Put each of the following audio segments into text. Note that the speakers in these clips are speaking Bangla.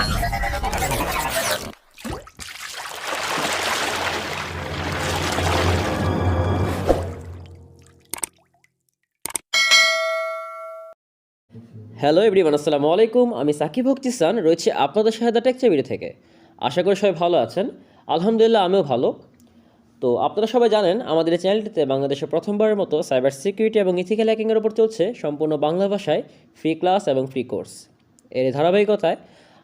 হ্যালো এভরিওয়ান আসসালামু আলাইকুম। আমি সাকিব হকচিসান রয়েছে আপনাদের সহায়তা টেক চাবিরি থেকে। আশা করি সবাই ভালো আছেন। আলহামদুলিল্লাহ, আমিও ভালো। তো আপনারা সবাই জানেন, আমাদের এই চ্যানেলটিতে বাংলাদেশের প্রথমবারের মতো সাইবার সিকিউরিটি এবং ইথিক্যাল হ্যাকিংয়ের উপর চলছে সম্পূর্ণ বাংলা ভাষায় ফ্রি ক্লাস এবং ফ্রি কোর্স এর ধারাবাহিকতায়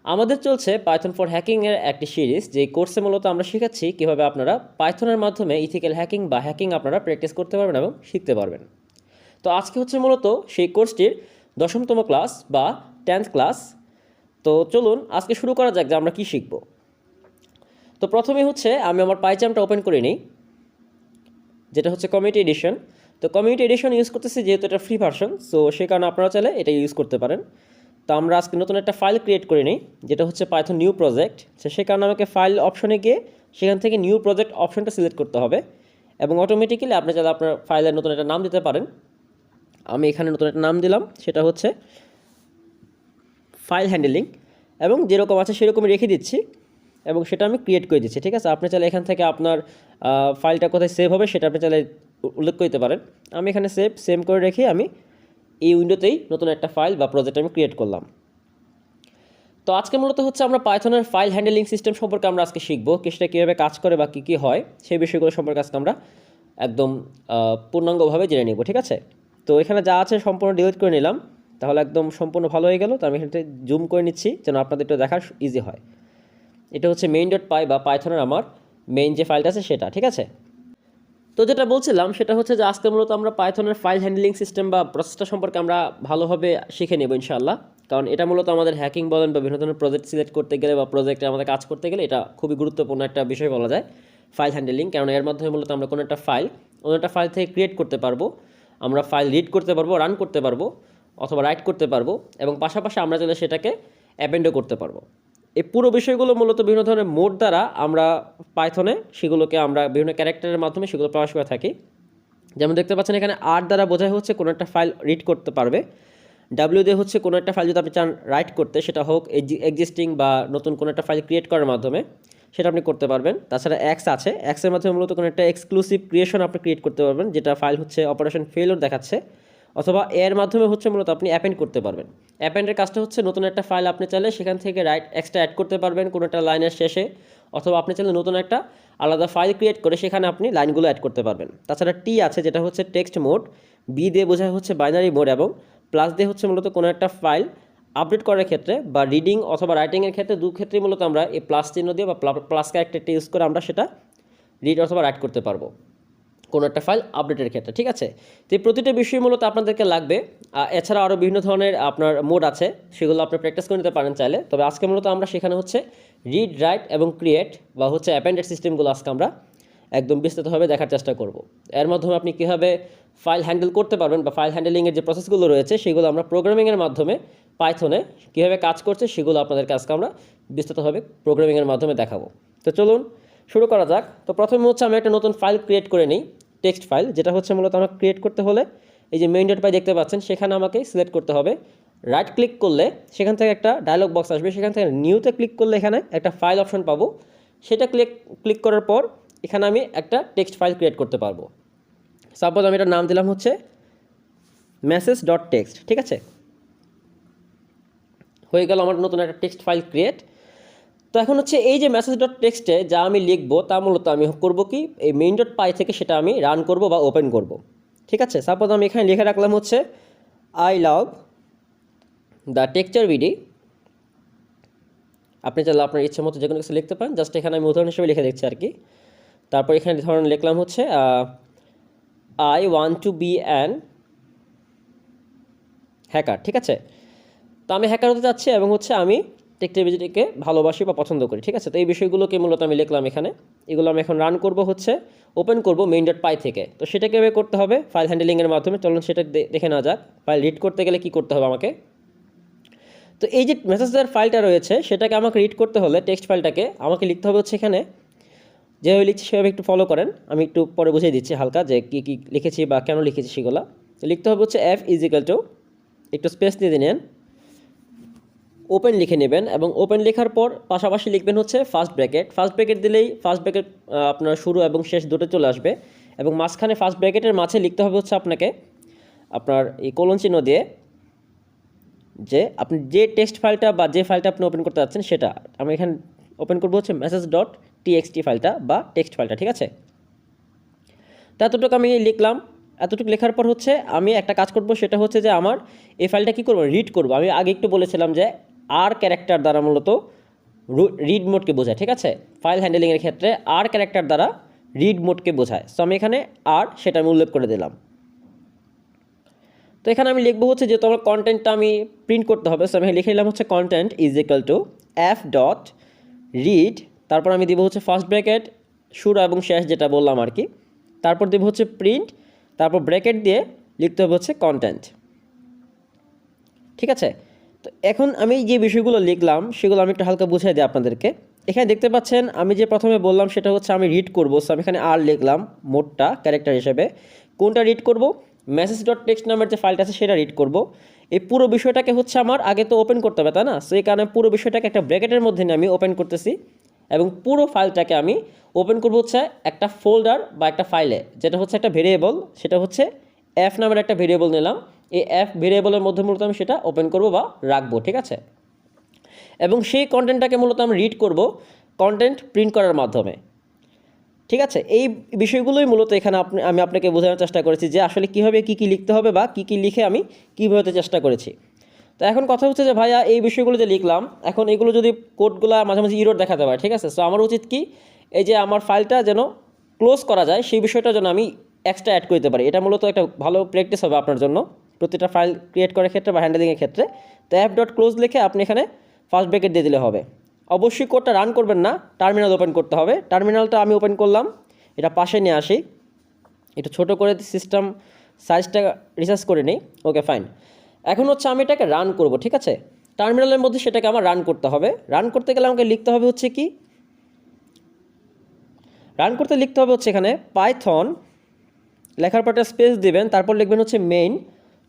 আমাদের চলছে পাইথন ফর হ্যাকিংয়ের একটি সিরিজ যে কোর্সে মূলত আমরা শেখাচ্ছি কীভাবে আপনারা পাইথনের মাধ্যমে ইথিক্যাল হ্যাকিং বা হ্যাকিং আপনারা প্র্যাকটিস করতে পারবেন এবং শিখতে পারবেন। তো আজকে হচ্ছে মূলত সেই কোর্সটির দশমতম ক্লাস বা টেন্থ ক্লাস তো চলুন আজকে শুরু করা যাক যে আমরা কী শিখব। তো প্রথমে হচ্ছে আমি আমার পাইচামটা ওপেন করে নিই, যেটা হচ্ছে কমিউনিটি এডিশন তো কমিউনিটি এডিশন ইউজ করতেছি যেহেতু এটা ফ্রি ভার্সন সো সে কারণে আপনারা চাইলে এটা ইউজ করতে পারেন। তো আমরা আজকে নতুন একটা ফাইল ক্রিয়েট করে নিই, যেটা হচ্ছে পাইথন নিউ প্রজেক্ট সে কারণে আমাকে ফাইল অপশনে গিয়ে সেখান থেকে নিউ প্রজেক্ট অপশনটা সিলেক্ট করতে হবে এবং অটোমেটিক্যালি আপনি চাইলে আপনার ফাইলের নতুন একটা নাম দিতে পারেন। আমি এখানে নতুন একটা নাম দিলাম, সেটা হচ্ছে ফাইল হ্যান্ডেলিং এবং যেরকম আছে সেরকমই রেখে দিচ্ছি এবং সেটা আমি ক্রিয়েট করে দিচ্ছি, ঠিক আছে? আপনি চাইলে এখান থেকে আপনার ফাইলটা কোথায় সেভ হবে সেটা আপনি চাইলে উল্লেখ করতে পারেন। আমি এখানে সেভ সেভ করে রেখে আমি এই উইন্ডোতেই নতুন একটা ফাইল বা প্রজেক্ট আমি ক্রিয়েট করলাম। তো আজকে মূলত হচ্ছে আমরা পাইথনের ফাইল হ্যান্ডেলিং সিস্টেম সম্পর্কে আমরা আজকে শিখব, কি সেটা কীভাবে কাজ করে বা কী কী হয়, সেই বিষয়গুলো সম্পর্কে আজকে আমরা একদম পূর্ণাঙ্গভাবে জেনে নিব, ঠিক আছে? তো এখানে যা আছে সম্পূর্ণ ডিলিট করে নিলাম, তাহলে একদম সম্পূর্ণ ভালো হয়ে গেল। তো আমি এখানে জুম করে নিচ্ছি, যেন আপনাদের একটু দেখার ইজি হয়। এটা হচ্ছে মেইন ডট পাই বা পাইথনের আমার মেইন যে ফাইলটা আছে সেটা, ঠিক আছে? তো যেটা বলছিলাম, সেটা হচ্ছে যে আজকে মূলত আমরা পাইথনের ফাইল হ্যান্ডলিং সিস্টেম বা প্রসেসটা সম্পর্কে আমরা ভালোভাবে শিখে নেব ইনশাআল্লাহ। কারণ এটা মূলত আমাদের হ্যাকিং বলেন বা বিভিন্ন ধরনের প্রজেক্ট সিলেক্ট করতে গেলে বা প্রজেক্টে আমাদের কাজ করতে গেলে এটা খুবই গুরুত্বপূর্ণ একটা বিষয় বলা যায় ফাইল হ্যান্ডেলিং কারণ এর মাধ্যমে মূলত আমরা কোনো একটা ফাইল অন্য একটা ফাইল থেকে ক্রিয়েট করতে পারব, আমরা ফাইল রিড করতে পারব রান করতে পারব, অথবা রাইট করতে পারব, এবং পাশাপাশি আমরা চাইলে সেটাকে অ্যাপেন্ডও করতে পারব। এই পুরো বিষয়গুলো মূলত বিভিন্ন ধরনের মোড দ্বারা আমরা পাইথনে সেগুলোকে আমরা বিভিন্ন ক্যারেক্টারের মাধ্যমে সেগুলো প্রকাশ করে থাকি। যেমন দেখতে পাচ্ছেন এখানে আর দ্বারা বোঝায় হচ্ছে কোনো একটা ফাইল রিড করতে পারবে। ডাব্লিউ দিয়ে হচ্ছে কোনো একটা ফাইল যদি আপনি চান রাইট করতে, সেটা হোক এক্সিস্টিং বা নতুন কোনো একটা ফাইল ক্রিয়েট করার মাধ্যমে সেটা আপনি করতে পারবেন। তাছাড়া অ্যাক্স আছে অ্যাক্সের মাধ্যমে মূলত কোনো একটা এক্সক্লুসিভ ক্রিয়েশন আপনি ক্রিয়েট করতে পারবেন, যেটা ফাইল হচ্ছে অপারেশন ফেলও দেখাচ্ছে। অথবা এর মাধ্যমে হচ্ছে মূলত আপনি অ্যাপেন্ড করতে পারবেন। অ্যাপেন্ডের কাজটা হচ্ছে নতুন একটা ফাইল আপনি চাইলে সেখান থেকে রাইট এক্সট্রা অ্যাড করতে পারবেন কোনো একটা লাইনের শেষে, অথবা আপনি চাইলে নতুন একটা আলাদা ফাইল ক্রিয়েট করে সেখানে আপনি লাইনগুলো অ্যাড করতে পারবেন। তাছাড়া টি আছে যেটা হচ্ছে টেক্সট মোড বি দিয়ে বোঝায় হচ্ছে বাইনারি মোড এবং প্লাস দিয়ে হচ্ছে মূলত কোনো একটা ফাইল আপডেট করার ক্ষেত্রে বা রিডিং অথবা রাইটিংয়ের ক্ষেত্রে দু ক্ষেত্রেই মূলত আমরা এই প্লাস চিহ্ন দিয়ে বা প্লাস ক্যারেক্টারটা ইউজ করে আমরা সেটা রিড অথবা রাইট করতে পারব। কোনো একটা ফাইল আপডেটের ক্ষেত্রে, ঠিক আছে? তো এই প্রতিটা বিষয় মূলত আপনাদেরকে লাগবে। এছাড়া আরও বিভিন্ন ধরনের আপনার মোড আছে, সেগুলো আপনি প্র্যাকটিস করে নিতে পারেন চাইলে। তবে আজকে মূলত আমরা সেখানে হচ্ছে রিড রাইট এবং ক্রিয়েট বা হচ্ছে অ্যাপেন্ডেড সিস্টেমগুলো আজকে আমরা একদম বিস্তৃতভাবে দেখার চেষ্টা করব। এর মাধ্যমে আপনি কীভাবে ফাইল হ্যান্ডেল করতে পারবেন বা ফাইল হ্যান্ডেলিংয়ের যে প্রসেসগুলো রয়েছে, সেগুলো আমরা প্রোগ্রামিংয়ের মাধ্যমে পাইথনে কীভাবে কাজ করছে, সেগুলো আপনাদেরকে আজকে আমরা বিস্তৃতভাবে প্রোগ্রামিংয়ের মাধ্যমে দেখাবো। তো চলুন শুরু করা যাক। তো প্রথমে হচ্ছে আমি একটা নতুন ফাইল ক্রিয়েট করে নিই টেক্সট ফাইল যেটা হচ্ছে মূলত আমার ক্রিয়েট করতে হলে এই যে মেইন ডট পাই দেখতে পাচ্ছেন, সেখানে আমাকে সিলেক্ট করতে হবে। রাইট ক্লিক করলে সেখান থেকে একটা ডায়লগ বক্স আসবে, সেখান থেকে নিউতে ক্লিক করলে এখানে একটা ফাইল অপশন পাবো। সেটা ক্লিক ক্লিক করার পর এখানে আমি একটা টেক্সট ফাইল ক্রিয়েট করতে পারব। সাপোজ আমি এটার নাম দিলাম হচ্ছে মেসেজ ডট টেক্সট ঠিক আছে? হয়ে গেল আমার নতুন একটা টেক্সট ফাইল ক্রিয়েট তো এখন হচ্ছে এই যে মেসেজ ডট টেক্সটে যা আমি লিখব তা মূলত আমি করব কি? এই মেইন ডট পাই থেকে সেটা আমি রান করব বা ওপেন করব। ঠিক আছে? সাপোজ আমি এখানে লিখে রাখলাম হচ্ছে I love the texture BD আপনি চাইলে আপনার ইচ্ছে মতো যে কোনো কিছু লিখতে পারেন। জাস্ট এখানে আমি উদাহরণ হিসেবে লিখে দিচ্ছি আর কি। তারপর এখানে ধরুন লিখলাম হচ্ছে I want to be an hacker ঠিক আছে? তো আমি হ্যাকার হতে চাচ্ছি এবং হচ্ছে আমি টেকনোলজিটিকে ভালোবাসি বা পছন্দ করি, ঠিক আছে? তো এই বিষয়গুলোকে মূলত আমি লিখলাম এখানে। এগুলো আমি এখন রান করব হচ্ছে ওপেন করব মেইন ডট পাই থেকে। তো সেটা কীভাবে করতে হবে ফাইল হ্যান্ডেলিংয়ের মাধ্যমে। চলুন সেটা দেখে নেওয়া যাক। ফাইল রিড করতে গেলে কি করতে হবে আমাকে? তো এই যে মেসেজের ফাইলটা রয়েছে, সেটাকে আমাকে রিড করতে হলে টেক্সট ফাইলটাকে আমাকে লিখতে হবে হচ্ছে এখানে। যেভাবে লিখছি সেভাবে একটু ফলো করেন। আমি একটু পরে বুঝিয়ে দিচ্ছি হালকা যে কী কী লিখেছি বা কেন লিখেছি সেগুলো। লিখতে হবে হচ্ছে এফ ইজিক্যাল টু একটু স্পেস দিয়ে দিন ওপেন লিখে নেবেন এবং ওপেন লেখার পর পাশাপাশি লিখবেন হচ্ছে ফার্স্ট ব্র্যাকেট ফার্স্ট ব্র্যাকেট দিলেই ফার্স্ট ব্র্যাকেট আপনার শুরু এবং শেষ দুটো চলে আসবে এবং মাঝখানে ফার্স্ট ব্র্যাকেটের মাঝে লিখতে হবে হচ্ছে আপনাকে আপনার এই কোলন চিহ্ন দিয়ে যে আপনি যে টেক্সট ফাইলটা বা যে ফাইলটা আপনি ওপেন করতে যাচ্ছেন সেটা। আমি এখানে ওপেন করব হচ্ছে মেসেজ ডট টিএক্সটি ফাইলটা বা টেক্সট ফাইলটা ঠিক আছে? তো এতটুকু আমি লিখলাম। এতটুকু লেখার পর হচ্ছে আমি একটা কাজ করব, সেটা হচ্ছে যে আমার এই ফাইলটা কী করব? রিড করব। আমি আগে একটু বলেছিলাম যে আর ক্যারেক্টার দ্বারা মূলত রিড মোডকে বোঝায়, ঠিক আছে? ফাইল হ্যান্ডেলিংয়ের ক্ষেত্রে আর ক্যারেক্টার দ্বারা রিড মোডকে বোঝায়। সো আমি এখানে আর সেটা আমি উল্লেখ করে দিলাম। তো এখানে আমি লিখব হচ্ছে যে তোমার কন্টেন্টটা আমি প্রিন্ট করতে হবে। সো আমি লিখে নিলাম হচ্ছে content is equal to F dot read তারপর আমি দিব হচ্ছে ফার্স্ট ব্র্যাকেট শুরু এবং শেষ যেটা বললাম আর কি। তারপর দিব হচ্ছে প্রিন্ট তারপর ব্র্যাকেট দিয়ে লিখতে হবে হচ্ছে কন্টেন্ট ঠিক আছে? তো এখন আমি যে বিষয়গুলো লিখলাম, সেগুলো আমি একটু হালকা বুঝাই দিই আপনাদেরকে। এখানে দেখতে পাচ্ছেন, আমি যে প্রথমে বললাম সেটা হচ্ছে আমি রিড করব। সো আমি এখানে আর লিখলাম, মোটটা ক্যারেক্টার হিসেবে। কোনটা রিড করব? মেসেজ ডট টেক্সট নামের যে ফাইলটা আছে, সেটা রিড করব। এই পুরো বিষয়টাকে হচ্ছে আমার আগে তো ওপেন করতে হবে, তাই না? সেই কারণে পুরো বিষয়টাকে একটা ব্র্যাকেটের মধ্যে নিয়ে আমি ওপেন করতেছি এবং পুরো ফাইলটাকে আমি ওপেন করব হচ্ছে একটা ফোল্ডার বা একটা ফাইলে যেটা হচ্ছে একটা ভেরিয়েবল সেটা হচ্ছে এফ নামের একটা ভেরিয়েবল নিলাম। এই অ্যাপ ভেরিয়েবলের মধ্যে মূলত আমি সেটা ওপেন করব বা রাখব, ঠিক আছে? এবং সেই কন্টেন্টটাকে মূলত আমি রিড করব কন্টেন্ট প্রিন্ট করার মাধ্যমে, ঠিক আছে? এই বিষয়গুলোই মূলত এখানে আপনি, আমি আপনাকে বোঝানোর চেষ্টা করেছি যে আসলে কীভাবে কী কী লিখতে হবে বা কী কী লিখে আমি কী বোঝাতে চেষ্টা করেছি। তো এখন কথা হচ্ছে যে ভাইয়া এই বিষয়গুলো যে লিখলাম, এখন এগুলো যদি কোডগুলো মাঝে মাঝে ইরোড দেখাতে পারে, ঠিক আছে? সো আমার উচিত কি? এই যে আমার ফাইলটা যেন ক্লোজ করা যায়, সেই বিষয়টা যেন আমি এক্সট্রা অ্যাড করতে পারি। এটা মূলত একটা ভালো প্র্যাকটিস হবে আপনার জন্য। প্রতিটা ফাইল ক্রিয়েট করার ক্ষেত্রে বা হ্যান্ডেলিংয়ের ক্ষেত্রে। তো অ্যাপ ডট ক্লোজ লিখে আপনি এখানে ফার্স্ট ব্রেকেট দিয়ে দিলে হবে। অবশ্যই কোডটা রান করবেন না টার্মিনাল ওপেন করতে হবে। টার্মিনালটা আমি ওপেন করলাম, এটা পাশে নিয়ে আসি। একটু ছোটো করে সিস্টেম সাইজটা রিসার্চ করে নিই ওকে ফাইন এখন হচ্ছে আমি এটাকে রান করব, ঠিক আছে? টার্মিনালের মধ্যে সেটাকে আমার রান করতে হবে। রান করতে গেলে আমাকে লিখতে হবে হচ্ছে কি? রান করতে লিখতে হবে হচ্ছে এখানে পাইথন লেখার পর স্পেস দিবেন, তারপর লিখবেন হচ্ছে মেইন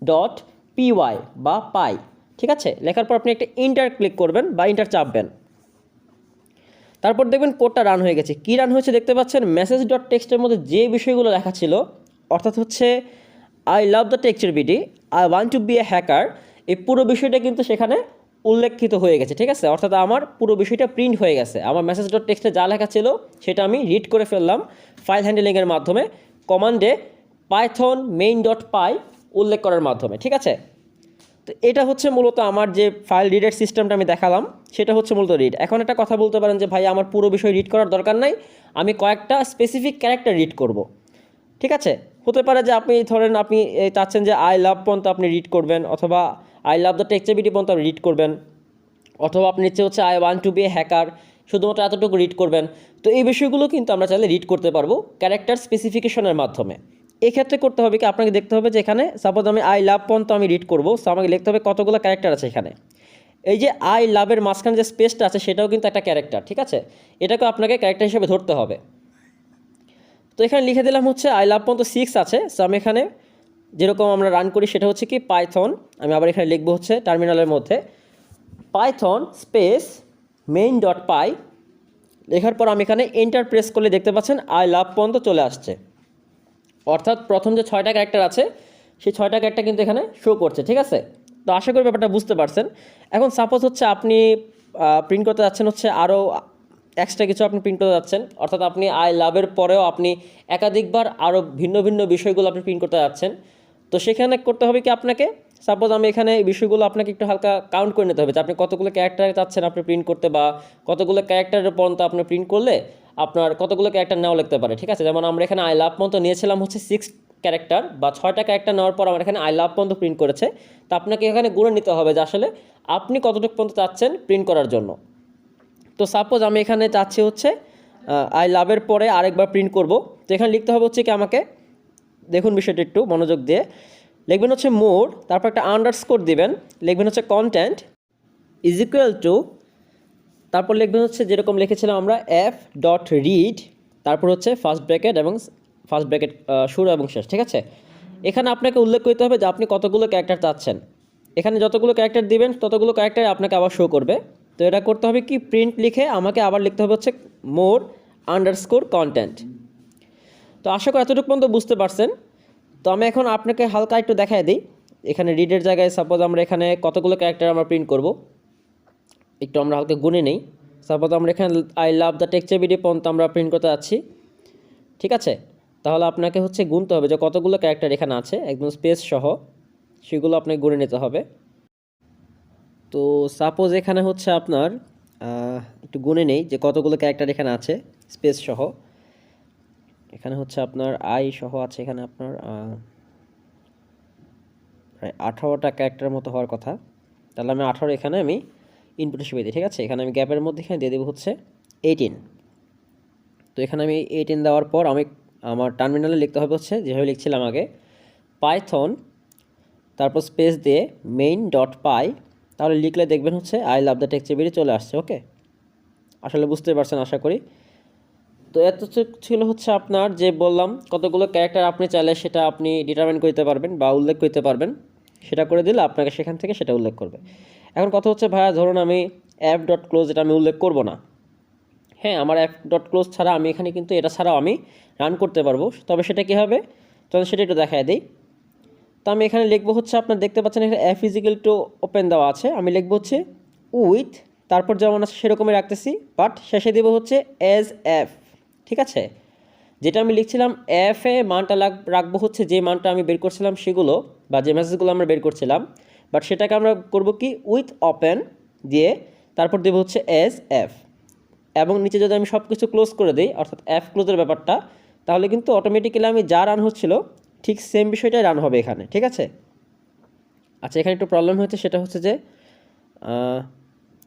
ডট পিওয়াই বা পাই ঠিক আছে? লেখার পর আপনি একটা ইন্টার ক্লিক করবেন বা ইন্টার চাপবেন। তারপর দেখবেন কোডটা রান হয়ে গেছে। কী রান হয়েছে দেখতে পাচ্ছেন? মেসেজ ডট টেক্সটের মধ্যে যে বিষয়গুলো লেখা ছিল, অর্থাৎ হচ্ছে I love the texture BD I want to be a hacker এই পুরো বিষয়টা কিন্তু সেখানে উল্লেখিত হয়ে গেছে, ঠিক আছে? অর্থাৎ আমার পুরো বিষয়টা প্রিন্ট হয়ে গেছে। আমার মেসেজ ডট টেক্সটে যা লেখা ছিল, সেটা আমি রিড করে ফেললাম ফাইল হ্যান্ডেলিংয়ের মাধ্যমে। কমান্ডে পাইথন মেইন ডট পাই উল্লেখ করার মাধ্যমে, ঠিক আছে? তো এটা হচ্ছে মূলত আমার যে ফাইল রিডের সিস্টেমটা আমি দেখালাম, সেটা হচ্ছে মূলত রিড এখন একটা কথা বলতে পারেন যে, ভাই, আমার পুরো বিষয় রিড করার দরকার নাই, আমি কয়েকটা স্পেসিফিক ক্যারেক্টার রিড করব। ঠিক আছে? হতে পারে যে আপনি ধরেন, আপনি চাচ্ছেন যে আই লাভ পর্যন্ত আপনি রিড করবেন, অথবা আই লাভ দ্য টেক্সটিভিটি পর্যন্ত আপনি রিড করবেন, অথবা আপনি ইচ্ছে হচ্ছে I want to be hacker শুধুমাত্র এতটুকু রিড করবেন। তো এই বিষয়গুলো কিন্তু আমরা চাইলে রিড করতে পারব ক্যারেক্টার স্পেসিফিকেশনের মাধ্যমে। এক্ষেত্রে করতে হবে কি? আপনাকে দেখতে হবে যে এখানে সাপোজ আমি আই লাভ পর্যন্ত আমি রিড করব। সো আমাকে লিখতে হবে কতগুলো ক্যারেক্টার আছে এখানে। এই যে আই লাভের মাঝখানে যে স্পেসটা আছে, সেটাও কিন্তু একটা ক্যারেক্টার ঠিক আছে? এটাকে আপনাকে ক্যারেক্টার হিসেবে ধরতে হবে। তো এখানে লিখে দিলাম হচ্ছে আই লাভ পর্যন্ত সিক্স আছে। সো আমি এখানে যেরকম আমরা রান করি, সেটা হচ্ছে কি? পাইথন আমি আবার এখানে লিখব হচ্ছে টার্মিনালের মধ্যে। Python space main dot py লেখার পর আমি এখানে এন্টার প্রেস করলে দেখতে পাচ্ছেন আই লাভ পর্যন্ত চলে আসছে। অর্থাৎ প্রথম যে ছয়টা ক্যারেক্টার আছে, সেই ছয়টা ক্যারেক্টার কিন্তু এখানে শো করছে, ঠিক আছে? তো আশা করি ব্যাপারটা বুঝতে পারছেন। এখন সাপোজ হচ্ছে আপনি প্রিন্ট করতে যাচ্ছেন হচ্ছে আরও এক্সট্রা কিছু আপনি প্রিন্ট করতে যাচ্ছেন। অর্থাৎ আপনি আই লাভের পরেও আপনি একাধিকবার আরও ভিন্ন ভিন্ন বিষয়গুলো আপনি প্রিন্ট করতে যাচ্ছেন। তো সেখানে করতে হবে কি আপনাকে? সাপোজ আমি এখানে এই বিষয়গুলো আপনাকে একটু হালকা কাউন্ট করে নিতে হবে যে আপনি কতগুলো ক্যারেক্টার চাচ্ছেন আপনি প্রিন্ট করতে বা কতগুলো ক্যারেক্টারের পর্যন্ত আপনি প্রিন্ট করলে আপনার কতগুলো ক্যারেক্টার নেওয়া লিখতে পারে, ঠিক আছে? যেমন আমরা এখানে আই লাভ পর্যন্ত নিয়েছিলাম হচ্ছে সিক্স ক্যারেক্টার বা ছয়টা ক্যারেক্টার নেওয়ার পর আমার এখানে আই লাভ পর্যন্ত প্রিন্ট করেছে। তো আপনাকে এখানে গুণে নিতে হবে যে আসলে আপনি কতটুকু পর্যন্ত চাচ্ছেন প্রিন্ট করার জন্য। তো সাপোজ আমি এখানে চাচ্ছি হচ্ছে আই লাভের পরে আরেকবার প্রিন্ট করব। তো এখানে লিখতে হবে হচ্ছে কি আমাকে, দেখুন বিষয়টা একটু মনোযোগ দিয়ে। লিখবেন হচ্ছে মোর, তারপর একটা আন্ডারস্কোর দিবেন, লিখবেন হচ্ছে কন্টেন্ট ইজ ইকুয়াল টু তারপর লিখবেন হচ্ছে যেরকম লিখেছিলাম আমরা এফ ডট রিড তারপর হচ্ছে ফার্স্ট ব্র্যাকেট এবং ফার্স্ট ব্র্যাকেট শুরু এবং শেষ, ঠিক আছে? এখানে আপনাকে উল্লেখ করতে হবে যে আপনি কতগুলো ক্যারেক্টার চাচ্ছেন। এখানে যতগুলো ক্যারেক্টার দিবেন, ততগুলো ক্যারেক্টার আপনাকে আবার শো করবে। তো এটা করতে হবে কি? প্রিন্ট লিখে আমাকে আবার লিখতে হবে হচ্ছে মোর আন্ডারস্কোর কন্টেন্ট তো আশা করি এতটুকু পর্যন্ত বুঝতে পারছেন। তো আমি এখন আপনাকে হালকা একটু দেখাই দিই। এখানে রিডের জায়গায় সাপোজ আমরা এখানে কতগুলো ক্যারেক্টার আমরা প্রিন্ট করব। একটু আমরা হালকা গুনে নেই। সাপোজ আমরা এখানে I love the texture video পর্যন্ত আমরা প্রিন্ট করতে যাচ্ছি। ঠিক আছে? তাহলে আপনাকে হচ্ছে গুনতে হবে যে কতগুলো ক্যারেক্টার এখানে আছে, একদম স্পেস সহ। সেগুলো আপনাকে গুনে নিতে হবে। তো সাপোজ এখানে হচ্ছে আপনার একটু গুনে নেই যে কতগুলো ক্যারেক্টার এখানে আছে স্পেস সহ। এখানে হচ্ছে আপনার আই সহ আছে এখানে আপনার প্রায় আঠারোটা ক্যারেক্টারের মতো হওয়ার কথা। তাহলে আমি আঠারো এখানে আমি ইনপুট হিসেবে দিই, ঠিক আছে? এখানে আমি গ্যাপের মধ্যে এখানে দিয়ে দেবো হচ্ছে এইটিন তো এখানে আমি এইটিন দেওয়ার পর আমি আমার টার্মিনালে লিখতে হবে হচ্ছে, যেভাবে লিখছিলাম আগে পাইথন তারপর স্পেস দিয়ে মেইন ডট পাই তাহলে লিখলে দেখবেন হচ্ছে আই লাভ দ্য টেক্সচার বেরিয়ে চলে আসছে ওকে আসলে বুঝতে পারছেন, আশা করি। তো এত ছিল হচ্ছে আপনার যে বললাম কতগুলো ক্যারেক্টার আপনি চাইলে সেটা আপনি ডিটারমাইন করতে পারবেন বা উল্লেখ করতে পারবেন। সেটা করে দিলে আপনাকে সেখান থেকে সেটা উল্লেখ করবে। এখন কথা হচ্ছে, ভাইয়া, ধরুন আমি অ্যাপ ডট ক্লোজ এটা আমি উল্লেখ করব না। হ্যাঁ আমার অ্যাপ ডট ক্লোজ ছাড়া আমি এখানে কিন্তু এটা ছাড়াও আমি রান করতে পারব। তবে সেটা কী হবে? তখন সেটা একটু দেখায় দিই। তো আমি এখানে লিখব হচ্ছে, আপনার দেখতে পাচ্ছেন এখানে অ্যাপ ফিজিক্যাল টু ওপেন দেওয়া আছে। আমি লিখব হচ্ছে উইথ তারপর যেমন আছে সেরকমই রাখতেছি বাট শেষে দেবো হচ্ছে এজ অ্যাপ ঠিক আছে? যেটা আমি লিখছিলাম এফে মানটা লাগ, রাখব হচ্ছে যে মানটা আমি বের করছিলাম সেগুলো বা যে মেসেজগুলো আমরা বের করছিলাম বাট সেটাকে আমরা করব কি উইথ ওপেন দিয়ে তারপর দেবো হচ্ছে এজ এফ এবং নিচে যদি আমি সব কিছু ক্লোজ করে দিই, অর্থাৎ এফ ক্লোজের ব্যাপারটা, তাহলে কিন্তু অটোমেটিক্যালি আমি যা রান হচ্ছিল, ঠিক সেম বিষয়টাই রান হবে এখানে, ঠিক আছে? আচ্ছা এখানে একটু প্রবলেম হয়েছে, সেটা হচ্ছে যে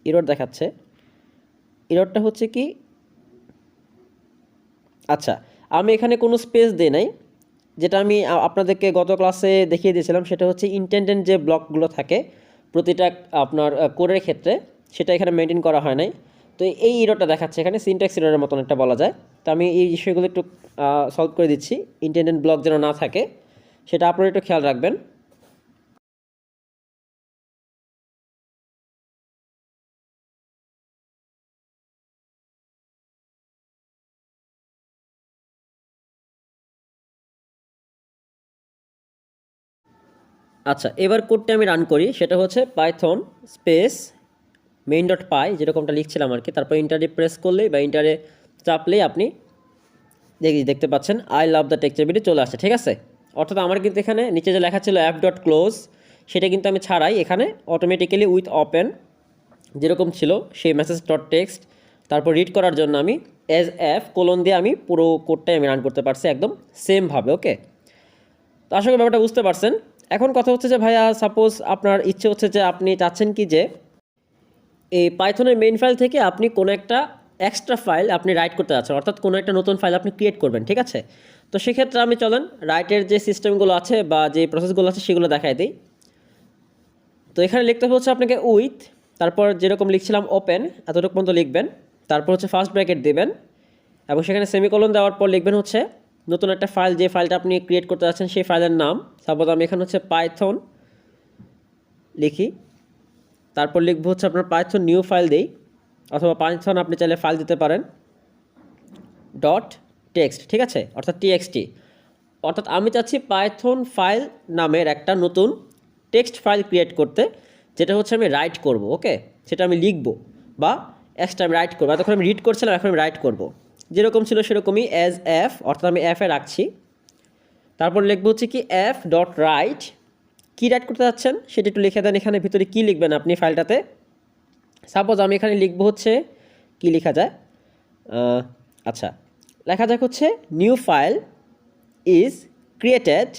ইরোড দেখাচ্ছে। ইরোডটা হচ্ছে কি আচ্ছা আমি এখানে কোনো স্পেস দিই নাই। যেটা আমি আপনাদেরকে গত ক্লাসে দেখিয়ে দিয়েছিলাম, সেটা হচ্ছে ইন্টেন্ডেন্ট যে ব্লকগুলো থাকে, প্রতিটা আপনার কোরের ক্ষেত্রে, সেটা এখানে মেনটেন করা হয় নাই। তো এই ইরোটা দেখাচ্ছে এখানে সিনট্যাক্স ইরোরের মতন একটা বলা যায়। তো আমি এই বিষয়গুলো একটু সলভ করে দিচ্ছি ইন্টেন্ডেন্ট ব্লক যেন না থাকে। সেটা আপনারা একটু খেয়াল রাখবেন। আচ্ছা এবার কোডটা আমি রান করি, সেটা হচ্ছে Python space main dot py যেরকমটা লিখছিলাম আর কি। তারপর ইন্টারে প্রেস করলেই বা ইন্টারে চাপলেই আপনি দেখি, দেখতে পাচ্ছেন I love the texture video চলে আসে ঠিক আছে? অর্থাৎ আমার কিন্তু এখানে নিচে যে লেখা ছিল অ্যাপ ডট ক্লোজ সেটা কিন্তু আমি ছাড়াই এখানে অটোমেটিক্যালি উইথ ওপেন যেরকম ছিল সেই মেসেজ ডট টেক্সট তারপর রিড করার জন্য আমি এজ অ্যাপ কোলন দিয়ে আমি পুরো কোডটাই আমি রান করতে পারছি একদম সেমভাবে ওকে তো আশা করি ব্যাপারটা বুঝতে পারছেন। এখন কথা হচ্ছে যে, ভাইয়া সাপোজ আপনার ইচ্ছে হচ্ছে যে, আপনি চাচ্ছেন কি যে, এই পাইথনের মেইন ফাইল থেকে আপনি কোনো একটা এক্সট্রা ফাইল আপনি রাইট করতে যাচ্ছেন, অর্থাৎ কোনো একটা নতুন ফাইল আপনি ক্রিয়েট করবেন, ঠিক আছে? তো সেক্ষেত্রে আমি, চলেন রাইটের যে সিস্টেমগুলো আছে বা যে প্রসেসগুলো আছে সেগুলো দেখাই দিই। তো এখানে লিখতে হচ্ছে আপনাকে উইথ, তারপর যেরকম লিখছিলাম ওপেন এতটুকু পর্যন্ত লিখবেন, তারপর হচ্ছে ফার্স্ট ব্র্যাকেট দেবেন, এবং সেখানে সেমিকলন দেওয়ার পর লিখবেন হচ্ছে নতুন একটা ফাইল যে ফাইলটা আপনি ক্রিয়েট করতে যাচ্ছেন, সেই ফাইলের নাম। সাপোজ আমি এখানে হচ্ছে পাইথন লিখি। তারপর লিখব হচ্ছে আপনার পাইথন নিউ ফাইল দিই। অথবা পাইথন আপনি চাইলে ফাইল দিতে পারেন। ডট টেক্সট ঠিক আছে? অর্থাৎ টিএক্সটি অর্থাৎ আমি চাচ্ছি পাইথন ফাইল নামের একটা নতুন টেক্সট ফাইল ক্রিয়েট করতে। যেটা হচ্ছে আমি রাইট করব ওকে সেটা আমি লিখব বা এক্সট্রা আমি রাইট করব। এতক্ষণ আমি রিড করছিলাম, এখন আমি রাইট করব। যেরকম ছিল সেরকমই অ্যাজ এফ অর্থাৎ আমি এফে রাখছি। তারপর লিখব হচ্ছে কি এফ ডট রাইট কী রাইট করতে যাচ্ছেন সেটা একটু লিখে দেন, এখানে ভিতরে কী লিখবেন আপনি ফাইলটাতে? সাপোজ আমি এখানে লিখব হচ্ছে, কি লেখা যায়? আচ্ছা লেখা যাক হচ্ছে নিউ ফাইল ইজ ক্রিয়েটেড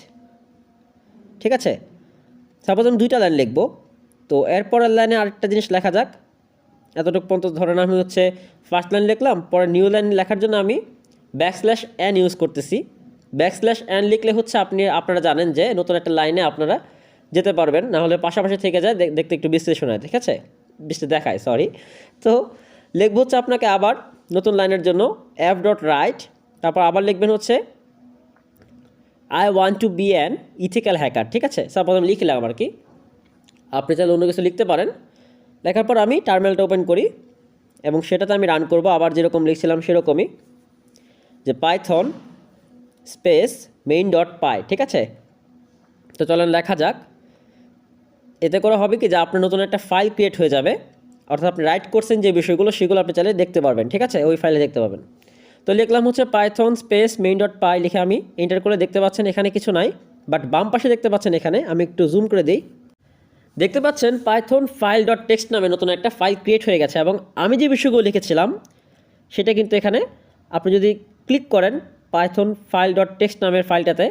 ঠিক আছে? সাপোজ আমি দুইটা লাইন লিখব। তো এরপরের লাইনে আরেকটা জিনিস লেখা যাক। এতটুকু পর্যন্ত ধরেন আমি হচ্ছে ফার্স্ট লাইন লিখলাম, পরে নিউ লাইন লেখার জন্য আমি ব্যাকস্ল্যাশ অ্যান ইউজ করতেছি। ব্যাকস্ল্যাশ অ্যান লিখলে হচ্ছে আপনি, আপনারা জানেন যে নতুন একটা লাইনে আপনারা যেতে পারবেন, না হলে পাশাপাশি থেকে যায় দেখ- দেখতে একটু বিশ্লেষণ হয়, ঠিক আছে? বৃষ্টি দেখায় সরি তো লিখব হচ্ছে আপনাকে আবার নতুন লাইনের জন্য অ্যাপ ডট রাইট তারপর আবার লিখবেন হচ্ছে I want to be an ethical hacker ঠিক আছে? সাপোজ আমি লিখলাম আর কি। আপনি চাইলে অন্য কিছু লিখতে পারেন। লেখার পর আমি টার্মিনালটা ওপেন করি এবং সেটাতে আমি রান করব, আবার যেরকম লিখছিলাম সেরকমই, যে Python space main dot py ঠিক আছে? তো চলেন লেখা যাক। এতে করে হবে কি যে আপনার নতুন একটা ফাইল ক্রিয়েট হয়ে যাবে, অর্থাৎ আপনি রাইট করছেন যে বিষয়গুলো, সেগুলো আপনি চাইলে দেখতে পারবেন, ঠিক আছে? ওই ফাইলে দেখতে পাবেন। তো লিখলাম হচ্ছে Python space main dot py লিখে আমি এন্টার করে দেখতে পাচ্ছেন এখানে কিছু নাই বাট বাম পাশে দেখতে পাচ্ছেন এখানে, আমি একটু জুম করে দিই। দেখতে পাচ্ছেন পাইথন ফাইল ডট টেক্সট নামে নতুন একটা ফাইল ক্রিয়েট হয়ে গেছে এবং আমি যে বিষয়গুলো লিখেছিলাম, সেটা কিন্তু এখানে আপনি যদি ক্লিক করেন পাইথন ফাইল ডট টেক্সট নামের ফাইলটাতে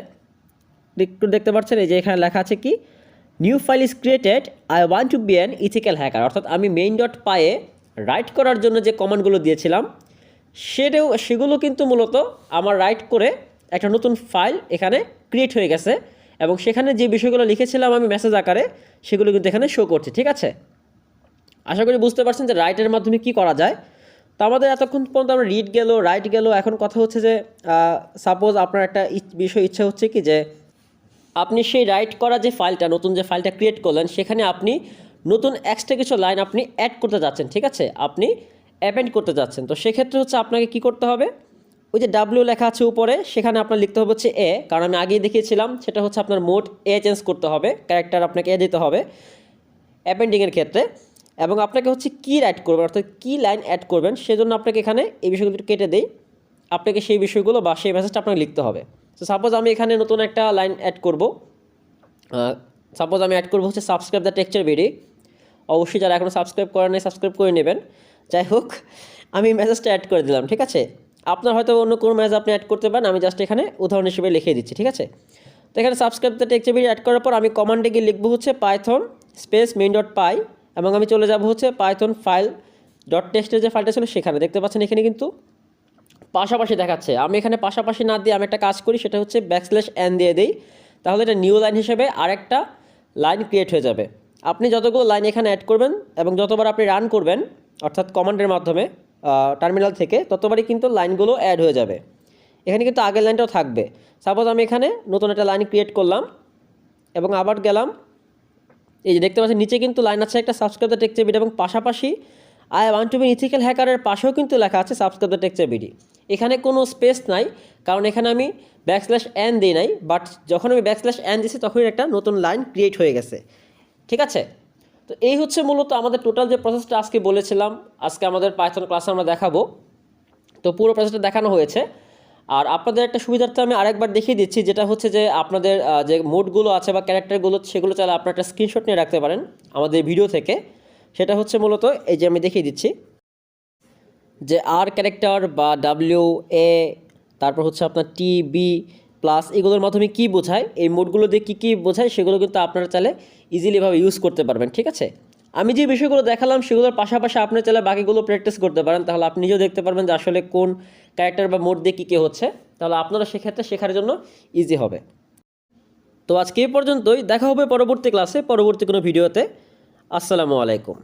একটু দেখতে পাচ্ছেন এই যে এখানে লেখা আছে কি new file is created I want to be an ethical hacker অর্থাৎ আমি মেইন ডট পায়ে রাইট করার জন্য যে কমান্ডগুলো দিয়েছিলাম, সেটাও, সেগুলো কিন্তু মূলত আমার রাইট করে একটা নতুন ফাইল এখানে ক্রিয়েট হয়ে গেছে। এবং সেখানে যে বিষয়গুলো লিখেছিলাম আমি মেসেজ আকারে, সেগুলো কিন্তু এখানে শো করছে, ঠিক আছে? আশা করি বুঝতে পারছেন যে রাইটের মাধ্যমে কি করা যায়। তো আমাদের এতক্ষণ পর্যন্ত আমরা রিড গেল রাইট গেল, এখন কথা হচ্ছে যে সাপোজ আপনার একটা বিষয় ইচ্ছা হচ্ছে কি যে, আপনি সেই রাইট করা যে ফাইলটা নতুন যে ফাইলটা ক্রিয়েট করলেন, সেখানে আপনি নতুন এক্সট্রা কিছু লাইন আপনি অ্যাড করতে যাচ্ছেন, ঠিক আছে? আপনি অ্যাপেন্ড করতে যাচ্ছেন। তো সেক্ষেত্রে হচ্ছে আপনাকে কি করতে হবে? ওই যে ডাব্লিউ লেখা আছে উপরে, সেখানে আপনার লিখতে হবে হচ্ছে এ কারণ আমি আগেই দেখিয়েছিলাম, সেটা হচ্ছে আপনার মোট এ চেঞ্জ করতে হবে ক্যারেক্টার আপনাকে এ দিতে হবে অ্যাপেন্ডিংয়ের ক্ষেত্রে। এবং আপনাকে হচ্ছে কি রাইট করবেন, অর্থাৎ কী লাইন অ্যাড করবেন, সেজন্য আপনাকে এখানে এই বিষয়গুলো কেটে দেই। আপনাকে সেই বিষয়গুলো বা সেই মেসেজটা আপনাকে লিখতে হবে। তো সাপোজ আমি এখানে নতুন একটা লাইন অ্যাড করব। সাপোজ আমি অ্যাড করব হচ্ছে সাবস্ক্রাইব দ্য টেক্সচার ভিডি অবশ্যই যারা এখনও সাবস্ক্রাইব করেন সাবস্ক্রাইব করে নেবেন। যাই হোক, আমি মেসেজটা অ্যাড করে দিলাম, ঠিক আছে? আপনার হয়তো অন্য কোনো ম্যাচ আপনি অ্যাড করতে পারেন, আমি জাস্ট এখানে উদাহরণ হিসেবে লিখে দিচ্ছি, ঠিক আছে? তো এখানে সাবস্ক্রাইব দ্য অ্যাড করার পর আমি কমান্ডে গিয়ে লিখব হচ্ছে Python space main dot py এবং আমি চলে যাব হচ্ছে পাইথন ফাইল ডট টেক্সটের যে ফাইলটা ছিল সেখানে। দেখতে পাচ্ছেন এখানে কিন্তু পাশাপাশি দেখাচ্ছে। আমি এখানে পাশাপাশি না দিয়ে আমি একটা কাজ করি, সেটা হচ্ছে ব্যাকস্ল্যাশ এন দিয়ে দিই। তাহলে এটা নিউ লাইন হিসেবে আরেকটা লাইন ক্রিয়েট হয়ে যাবে। আপনি যতগুলো লাইন এখানে অ্যাড করবেন এবং যতবার আপনি রান করবেন, অর্থাৎ কমান্ডের মাধ্যমে টার্মিনাল থেকে ততবারই কিন্তু লাইনগুলো অ্যাড হয়ে যাবে। এখানে কিন্তু আগের লাইনটাও থাকবে। সাপোজ আমি এখানে নতুন একটা লাইন ক্রিয়েট করলাম এবং আবার গেলাম। এই যে দেখতে পাচ্ছি নিচে কিন্তু লাইন আছে একটা সাবস্ক্রাইব দ্য টেক্সচার বিডি এবং পাশাপাশি I want to be ethical হ্যাকারের পাশেও কিন্তু লেখা আছে সাবস্ক্রাইব দ্য টেক্সচার বিডি এখানে কোনো স্পেস নাই, কারণ এখানে আমি ব্যাকস্ল্যাশ এন দিই নাই বাট যখন আমি ব্যাকস্ল্যাশ এন দিয়েছি তখনই একটা নতুন লাইন ক্রিয়েট হয়ে গেছে। ঠিক আছে? তো এই হচ্ছে মূলত আমাদের টোটাল যে প্রসেসটা আজকে বলেছিলাম, আজকে আমাদের পাইথন ক্লাসে আমরা দেখাবো। তো পুরো প্রসেসটা দেখানো হয়েছে। আর আপনাদের একটা সুবিধার্থে আমি আরেকবার দেখিয়ে দিচ্ছি, যেটা হচ্ছে যে আপনাদের যে মোডগুলো আছে বা ক্যারেক্টারগুলো সেগুলো চাইলে আপনারা একটা স্ক্রিনশট নিয়ে রাখতে পারেন আমাদের ভিডিও থেকে। সেটা হচ্ছে মূলত এই যে আমি দেখিয়ে দিচ্ছি, যে আর ক্যারেক্টার বা ডাব্লিউ এ তারপর হচ্ছে আপনার টি বি প্লাস এগুলোর মাধ্যমে কি বোঝায়? এই মোডগুলো দিয়ে কী কী বোঝায় সেগুলো কিন্তু আপনারা চাইলে ইজিলিভাবে ইউজ করতে পারবেন, ঠিক আছে? আমি যে বিষয়গুলো দেখালাম সেগুলোর পাশাপাশি আপনি চাইলে বাকিগুলো প্র্যাকটিস করতে পারেন। তাহলে আপনি নিজেও দেখতে পারবেন যে আসলে কোন ক্যারেক্টার বা মোড দিয়ে কী কী হচ্ছে। তাহলে আপনারা সেক্ষেত্রে শেখার জন্য ইজি হবে। তো আজকে এই পর্যন্তই। দেখা হবে পরবর্তী ক্লাসে পরবর্তী কোনো ভিডিওতে আসসালামু আলাইকুম।